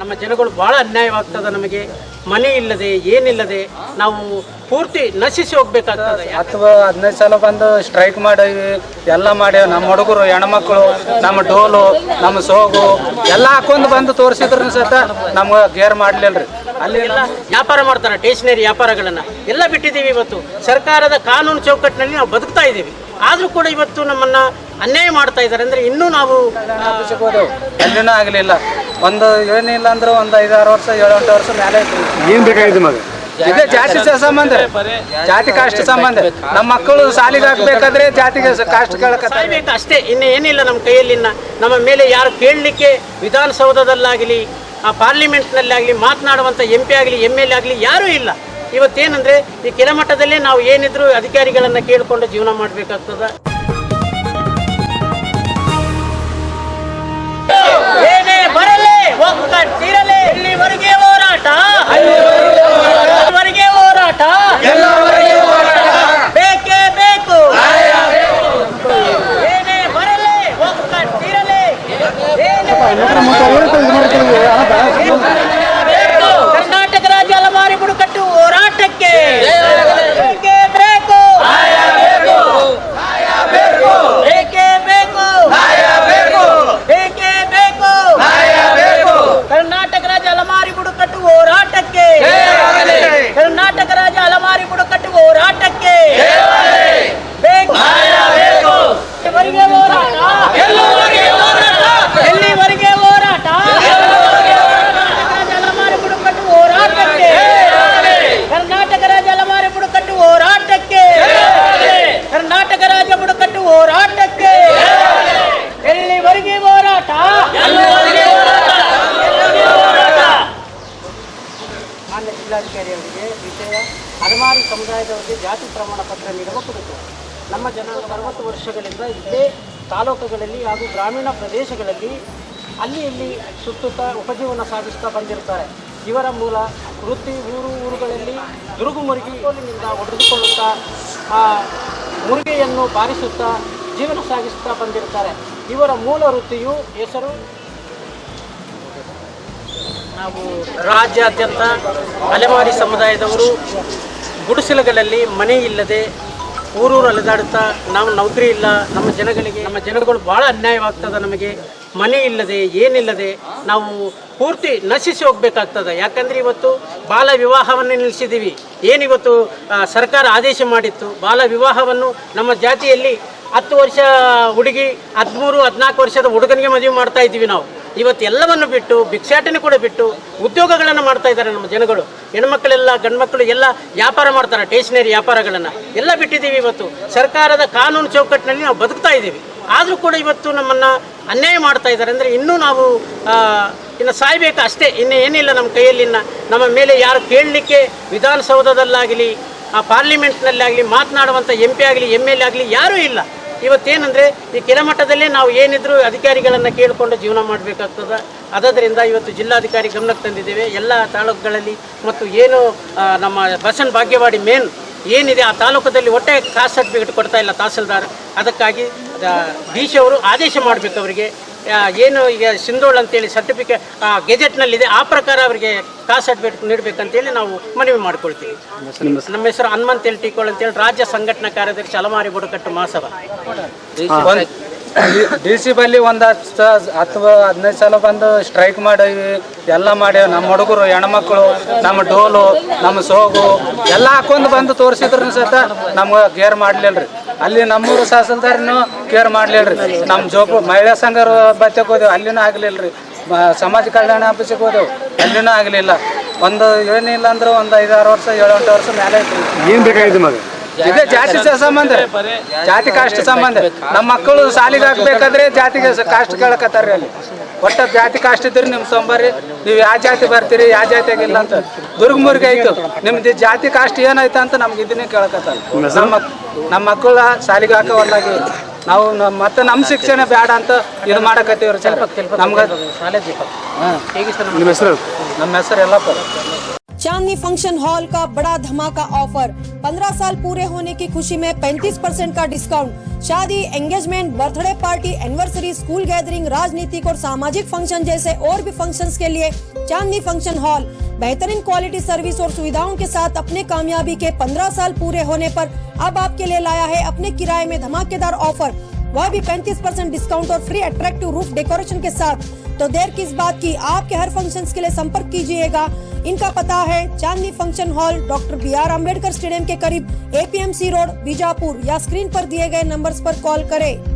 ನಮ್ಮ ಜನಗಳು ಭಾಳ ಅನ್ಯಾಯವಾಗ್ತದೆ ನಮಗೆ. ಮನೆ ಇಲ್ಲದೆ ಏನಿಲ್ಲದೆ ನಾವು ಪೂರ್ತಿ ನಶಿಸಿ ಹೋಗ್ಬೇಕಾಗ್ತದೆ. ಅಥವಾ ಹದಿನೈದು ಸಲ ಬಂದು ಸ್ಟ್ರೈಕ್ ಮಾಡಿ ಎಲ್ಲ ಮಾಡ್ಯಾವ. ನಮ್ಮ ಹುಡುಗರು ಹೆಣ್ಮಕ್ಳು ನಮ್ಮ ಡೋಲು ನಮ್ಮ ಸೋಗು ಎಲ್ಲ ಹಾಕೊಂಡು ಬಂದು ತೋರಿಸಿದ್ರು ಸತ ನಮ್ಗೆ ಗೇರ್ ಮಾಡ್ಲಿಲ್ರಿ. ಅಲ್ಲಿ ಎಲ್ಲ ವ್ಯಾಪಾರ ಮಾಡ್ತಾರೆ ಸ್ಟೇಷನರಿ ವ್ಯಾಪಾರಗಳನ್ನ. ಎಲ್ಲ ಬಿಟ್ಟಿದ್ದೀವಿ ಇವತ್ತು. ಸರ್ಕಾರದ ಕಾನೂನು ಚೌಕಟ್ಟಿನಲ್ಲಿ ನಾವು ಬದುಕ್ತಾ ಇದ್ದೀವಿ. ಆದರೂ ಕೂಡ ಇವತ್ತು ನಮ್ಮನ್ನ ಅನ್ಯಾಯ ಮಾಡ್ತಾ ಇದ್ದಾರೆ. ಅಂದ್ರೆ ಇನ್ನೂ ನಾವು ಎಲ್ಲಿನೂ ಆಗಲಿಲ್ಲ. ಒಂದು ಏನಿಲ್ಲ ಅಂದ್ರೆ ಒಂದು ಐದಾರು ವರ್ಷ ಏಳು ಎಂಟು ವರ್ಷ ಮೇಲೆ ಐತ್ರಿ ಏನ್ ಬೇಕಾಗಿದೆ ಮಗ? ಇದೇ ಜಾತಿ ಸ- ಸಂಬಂಧ. ಜಾತಿ ಕಾಸ್ಟ್ ಸಂಬಂಧ. ನಮ್ಮ ಮಕ್ಕಳು ಸಾಲಿಗೆ ಹಾಕ್ಬೇಕಾದ್ರೆ ಜಾತಿಗೆ ಸ- ಕಾಸ್ಟ್ ಕೇಳಕತ್ತ ಸಾಯ್ಬೇಕು ಅಷ್ಟೇ ಇನ್ನು ಏನಿಲ್ಲ ನಮ್ಮ ಕೈಯಲ್ಲಿ ಇನ್ನ ನಮ್ಮ ಮೇಲೆ ಯಾರು ಕೇಳಲಿಕ್ಕೆ ವಿಧಾನಸೌಧದಲ್ಲಾಗಲಿ ಆ ಪಾರ್ಲಿಮೆಂಟ್ನಲ್ಲಾಗಲಿ ಮಾತನಾಡುವಂಥ ಎಂ ಪಿ ಆಗಲಿ ಎಂ ಎಲ್ ಎ ಆಗಲಿ ಯಾರೂ ಇಲ್ಲ. ಇವತ್ತೇನಂದ್ರೆ ಈ ಕೆಳಮಟ್ಟದಲ್ಲೇ ನಾವು ಏನಿದ್ರು ಅಧಿಕಾರಿಗಳನ್ನ ಕೇಳಿಕೊಂಡು ಜೀವನ ಮಾಡಬೇಕಾಗ್ತದ. ಮಾನ್ಯ ಜಿಲ್ಲಾಧಿಕಾರಿಯವರಿಗೆ ವಿಷಯ ಹಲವಾರು ಸಮುದಾಯದವರಿಗೆ ಜಾತಿ ಪ್ರಮಾಣ ಪತ್ರ ನೀಡುವ ಕುರಿತು. ನಮ್ಮ ಜನಾಂಗ ಅರವತ್ತು ವರ್ಷಗಳಿಂದ ಇಲ್ಲೇ ತಾಲೂಕುಗಳಲ್ಲಿ ಹಾಗೂ ಗ್ರಾಮೀಣ ಪ್ರದೇಶಗಳಲ್ಲಿ ಅಲ್ಲಿ ಇಲ್ಲಿ ಸುತ್ತುತ್ತಾ ಉಪಜೀವನ ಸಾಗಿಸ್ತಾ ಬಂದಿರ್ತಾರೆ ಇವರ ಮೂಲ ವೃತ್ತಿ ಊರು ಊರುಗಳಲ್ಲಿ ದುರುಗು ಮುರುಗಿ ಕೋಲಿನಿಂದ ಒಡೆದುಕೊಳ್ಳುತ್ತಾ ಮುರುಗೆಯನ್ನು ಬಾರಿಸುತ್ತಾ ಜೀವನ ಸಾಗಿಸುತ್ತಾ ಬಂದಿರ್ತಾರೆ ಇವರ ಮೂಲ ವೃತ್ತಿಯು ಹೆಸರು ನಾವು ರಾಜ್ಯಾದ್ಯಂತ ಅಲೆಮಾರಿ ಸಮುದಾಯದವರು ಗುಡಿಸಲುಗಳಲ್ಲಿ ಮನೆ ಇಲ್ಲದೆ ಊರೂರು ಅಲೆದಾಡುತ್ತಾ ನಾವು ನೌಕರಿ ಇಲ್ಲ, ನಮ್ಮ ಜನಗಳಿಗೆ, ನಮ್ಮ ಜನಗಳು ಭಾಳ ಅನ್ಯಾಯವಾಗ್ತದೆ ನಮಗೆ. ಮನೆ ಇಲ್ಲದೆ, ಏನಿಲ್ಲದೆ ನಾವು ಪೂರ್ತಿ ನಶಿಸಿ ಹೋಗ್ಬೇಕಾಗ್ತದೆ. ಯಾಕಂದರೆ ಇವತ್ತು ಬಾಲ ವಿವಾಹವನ್ನು ನಿಲ್ಲಿಸಿದ್ದೀವಿ. ಏನಿವತ್ತು ಸರ್ಕಾರ ಆದೇಶ ಮಾಡಿತ್ತು. ಬಾಲ ವಿವಾಹವನ್ನು ನಮ್ಮ ಜಾತಿಯಲ್ಲಿ ಹತ್ತು ವರ್ಷ ಹುಡುಗಿ, ಹದಿಮೂರು, ಹದಿನಾಲ್ಕು ವರ್ಷದ ಹುಡುಗನಿಗೆ ಮದುವೆ ಮಾಡ್ತಾ ಇದ್ದೀವಿ ನಾವು. ಇವತ್ತು ಎಲ್ಲವನ್ನು ಬಿಟ್ಟು, ಭಿಕ್ಷಾಟನೆ ಕೂಡ ಬಿಟ್ಟು ಉದ್ಯೋಗಗಳನ್ನು ಮಾಡ್ತಾ ಇದ್ದಾರೆ ನಮ್ಮ ಜನಗಳು. ಹೆಣ್ಮಕ್ಳೆಲ್ಲ, ಗಂಡ್ಮಕ್ಳು ಎಲ್ಲ ವ್ಯಾಪಾರ ಮಾಡ್ತಾರೆ ಟೇಷನರಿ ವ್ಯಾಪಾರಗಳನ್ನು. ಎಲ್ಲ ಬಿಟ್ಟಿದ್ದೀವಿ ಇವತ್ತು. ಸರ್ಕಾರದ ಕಾನೂನು ಚೌಕಟ್ಟಿನಲ್ಲಿ ನಾವು ಬದುಕ್ತಾ ಇದ್ದೀವಿ. ಆದರೂ ಕೂಡ ಇವತ್ತು ನಮ್ಮನ್ನು ಅನ್ಯಾಯ ಮಾಡ್ತಾ ಇದ್ದಾರೆ. ಅಂದರೆ ಇನ್ನೂ ನಾವು ಇನ್ನು ಸಾಯ್ಬೇಕು ಅಷ್ಟೇ. ಇನ್ನು ಏನಿಲ್ಲ ನಮ್ಮ ಕೈಯಲ್ಲಿ. ಇನ್ನು ನಮ್ಮ ಮೇಲೆ ಯಾರು ಕೇಳಲಿಕ್ಕೆ ವಿಧಾನಸೌಧದಲ್ಲಾಗಲಿ, ಆ ಪಾರ್ಲಿಮೆಂಟ್ನಲ್ಲಾಗಲಿ ಮಾತನಾಡುವಂಥ ಎಂ ಪಿ ಆಗಲಿ ಎಂ ಎಲ್ ಎ ಆಗಲಿ ಯಾರೂ ಇಲ್ಲ. ಇವತ್ತೇನಂದ್ರೆ ಈ ಕೆಳಮಟ್ಟದಲ್ಲೇ ನಾವು ಏನಿದ್ರು ಅಧಿಕಾರಿಗಳನ್ನು ಕೇಳಿಕೊಂಡು ಜೀವನ ಮಾಡಬೇಕಾಗ್ತದ. ಅದರಿಂದ ಇವತ್ತು ಜಿಲ್ಲಾಧಿಕಾರಿ ಗಮನಕ್ಕೆ ತಂದಿದ್ದೇವೆ. ಎಲ್ಲ ತಾಲೂಕುಗಳಲ್ಲಿ ಮತ್ತು ಏನು ನಮ್ಮ ಬಸನ್ ಭಾಗ್ಯವಾಡಿ ಮೇನ್ ಏನಿದೆ ಆ ತಾಲೂಕದಲ್ಲಿ ಒಟ್ಟೆ ಕಾಸ್ಟ್ ಸರ್ಟಿಫಿಕೇಟ್ ಕೊಡ್ತಾ ಇಲ್ಲ ತಹಸೀಲ್ದಾರ್. ಅದಕ್ಕಾಗಿ ಡಿ ಸಿ ಅವರು ಆದೇಶ ಮಾಡಬೇಕು ಅವರಿಗೆ. ಏನು ಈಗ ಸಿಂಧೋಳ್ ಅಂತೇಳಿ ಸರ್ಟಿಫಿಕೇಟ್ ಗೆಜೆಟ್ನಲ್ಲಿದೆ. ಆ ಪ್ರಕಾರ ಅವರಿಗೆ ಕಾಸು ಸರ್ಟಿಫಿಕೇಟ್ ನೀಡಬೇಕಂತೇಳಿ ನಾವು ಮನವಿ ಮಾಡ್ಕೊಳ್ತೀವಿ. ನಮ್ಮ ಹೆಸರು ಹನುಮಂತ್ ಎಲ್ ಟಿಕೋಳ್ ಅಂತೇಳಿ ರಾಜ್ಯ ಸಂಘಟನಾ ಕಾರ್ಯದರ್ಶಿ ಅಲಮಾರಿ ಬುಡಕಟ್ಟು ಮಹಾಸಭಾ. ಡಿ ಸಿ ಬಲ್ಲಿ ಒಂದು ಹತ್ತು ಅಥವಾ ಹದಿನೈದು ಸಲ ಬಂದು ಸ್ಟ್ರೈಕ್ ಮಾಡೀವಿ. ಎಲ್ಲ ಮಾಡ್ಯಾವ. ನಮ್ಮ ಹುಡುಗರು ಹೆಣ್ಮಕ್ಳು ನಮ್ಮ ಡೋಲು ನಮ್ಮ ಸೋಗು ಎಲ್ಲ ಹಾಕೊಂಡು ಬಂದು ತೋರಿಸಿದ್ರು ಸತ ನಮ್ಗೆ ಗೇರ್ ಮಾಡಲಿಲ್ಲ ಮಾಡ್ಲಿಲ್ರಿ. ಅಲ್ಲಿ ನಮ್ಮೂರು ತಹಸೀಲ್ದಾರ್ನು ಕೇರ್ ಮಾಡ್ಲಿಲ್ರಿ. ನಮ್ಮ ಜೋಪು ಮಹಿಳಾ ಸಂಘ ಬಚ್ಚಕ್ಕೆ ಹೋದೆವು ಅಲ್ಲಿನೂ ಆಗ್ಲಿಲ್ರಿ. ಮ- ಸಮಾಜ ಕಲ್ಯಾಣ ಆಫೀಸಿಗೆ ಹೋದೆವು. ಅಲ್ಲಿನೂ ಆಗಲಿಲ್ಲ. ಒಂದು ಏನಿಲ್ಲ ಅಂದ್ರೆ ಒಂದು ಐದಾರು ವರ್ಷ ಏಳು ಎಂಟು ವರ್ಷ ಮೇಲೆ ಏನು ಬೇಕಾಗಿದೆ ಮಗ ಇದೇ ಜಾತಿ ಸಂಬಂಧ. ಜಾತಿ ಕಾಸ್ಟ್ ಸಂಬಂಧ. ನಮ್ಮ ಮಕ್ಕಳು ಸಾಲಿಗೆ ಹಾಕ್ಬೇಕಾದ್ರೆ ಜಾತಿಗೆ ಕಾಸ್ಟ್ ಕೇಳಕತ್ತಾರ್ರಿ ಅಲ್ಲಿ. ಒಟ್ಟ ಜಾತಿ ಕಾಸ್ಟ್ ಇದ್ರೆ ನಿಮ್ ಸಂಬಾರಿ ನೀವು ಯಾವ ಜಾತಿ ಬರ್ತೀರಿ ಯಾವ ಜಾತಿ ಇಲ್ಲ ಅಂತ ದುರ್ಗಮುರ್ಗ ಮುರ್ಗ ಐತು. ನಿಮ್ದು ಜಾತಿ ಕಾಸ್ಟ್ ಏನಾಯ್ತು ಅಂತ ನಮ್ಗೆ ಇದನ್ನೇ ಕೇಳಕತ್ತಾರ ನಮ್ಮ ನಮ್ಮ ಮಕ್ಕಳ ಸಾಲಿಗೆ ಹಾಕೋವಲ್ಲಾಗಿ ನಾವು ಮತ್ತೆ ನಮ್ಮ ಶಿಕ್ಷಣ ಬೇಡ ಅಂತ ಇದು ಮಾಡಕತ್ತೀವ್ರಿ ಸ್ವಲ್ಪ ನಮ್ಗೆ ಶಾಲೆ ದೀಪ ಹಾಂ. ನಿಮ್ಮ ಹೆಸರು? ನಮ್ಮ ಹೆಸರು ಎಲ್ಲಪ್ಪ चांदनी फ़ंक्शन हॉल का बड़ा धमाका ऑफ़र। 15 साल पूरे होने की खुशी में 35 परसेंट का डिस्काउंट। शादी engagement birthday party anniversary school gathering राजनीतिक और सामाजिक फ़ंक्शन जैसे और भी फ़ंक्शंस के लिए चांदनी फ़ंक्शन हॉल। बेहतरीन क्वालिटी सर्विस और सुविधाओं के साथ अपने कामयाबी के 15 साल पूरे होने पर अब आपके लिए लाया है अपने किराए में धमाकेदार ऑफ़र। वह भी 35 परसेंट डिस्काउंट और फ्री अट्रैक्टिव रूफ डेकोरेशन के साथ। तो देर किस बात की? आपके हर फ़ंक्शंस के लिए संपर्क कीजिएगा। इनका पता है, Chandni function hall, doctor B R Ambedkar stadium के करीब एपीएमसी रोड, बीजापुर, या स्क्रीन पर दिए गए नंबर्स पर कॉल करें।